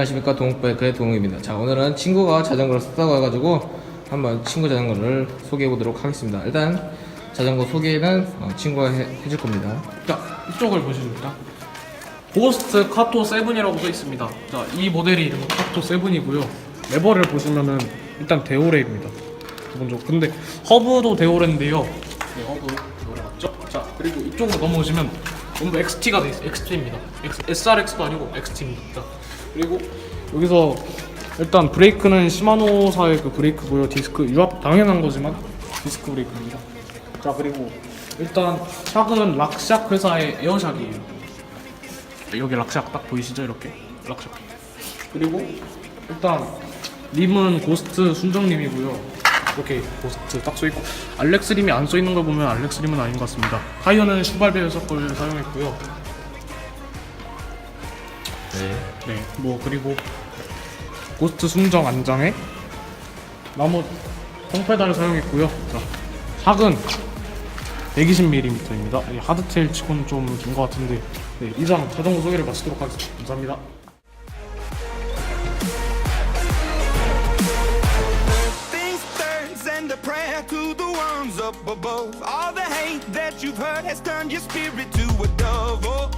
안녕하십니까 동욱바이크의 동욱입니다 자 오늘은 친구가 자전거를 샀다고 해가지고 한번 친구 자전거를 소개해 보도록 하겠습니다 일단 자전거 소개는 어, 친구가 해, 해줄 겁니다 자, 이쪽을 보시겠습니다. 고스트 카토 7이라고 써 있습니다. 자, 이 모델의 이름은 카토 7이고요. 레버를 보시면은 일단 데오레입니다. 기본적으로. 근데 허브도 데오레인데요. 네, 허브 데오레 맞죠? 자, 그리고 이쪽으로 넘어오시면 전부 XT가 돼 있어요. XT입니다. SRX도 아니고 XT입니다. 자, 그리고 여기서 일단 브레이크는 시마노사의 그 브레이크고요. 디스크 유압 당연한 거지만 디스크 브레이크입니다. 자 그리고 일단 샥은 락샥 회사의 에어샥이에요. 여기 락샥 딱 보이시죠 이렇게 락샥. 그리고 일단 림은 고스트 순정림이고요. 이렇게 고스트 딱 써있고 알렉스 림이 안 써있는 걸 보면 알렉스 림은 아닌 것 같습니다. 타이어는 슈발베 석을 사용했고요. 네, 뭐 그리고 고스트 순정 안장에 나무 홈페달을 사용했고요. 자, 샥은 120mm입니다. 하드테일 치고는 좀 긴 것 같은데 네, 이상 자전거 소개를 마치도록 하겠습니다. 감사합니다. Things birds and a prayer to the ones up above. All the hate that you've heard has turned your spirit to a dove. Oh, oh.